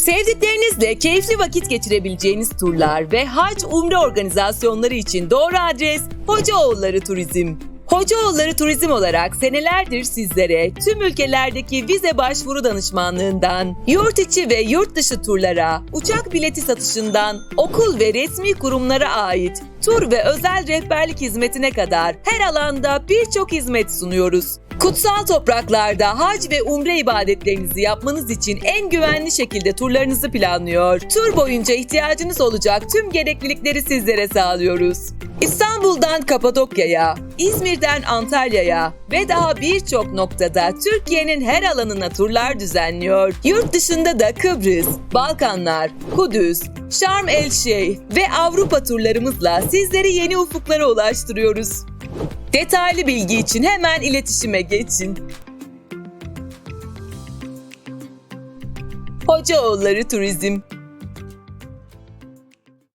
Sevdiklerinizle keyifli vakit geçirebileceğiniz turlar ve hac umre organizasyonları için doğru adres Hocaoğulları Turizm. Hocaoğulları Turizm olarak senelerdir sizlere tüm ülkelerdeki vize başvuru danışmanlığından, yurt içi ve yurt dışı turlara, uçak bileti satışından, okul ve resmi kurumlara ait tur ve özel rehberlik hizmetine kadar her alanda birçok hizmet sunuyoruz. Kutsal topraklarda hac ve umre ibadetlerinizi yapmanız için en güvenli şekilde turlarınızı planlıyor. Tur boyunca ihtiyacınız olacak tüm gereklilikleri sizlere sağlıyoruz. İstanbul'dan Kapadokya'ya, İzmir'den Antalya'ya ve daha birçok noktada Türkiye'nin her alanına turlar düzenliyor. Yurt dışında da Kıbrıs, Balkanlar, Kudüs, Şarm El Şeyh ve Avrupa turlarımızla sizleri yeni ufuklara ulaştırıyoruz. Detaylı bilgi için hemen iletişime geçin. Hocaoğulları Turizm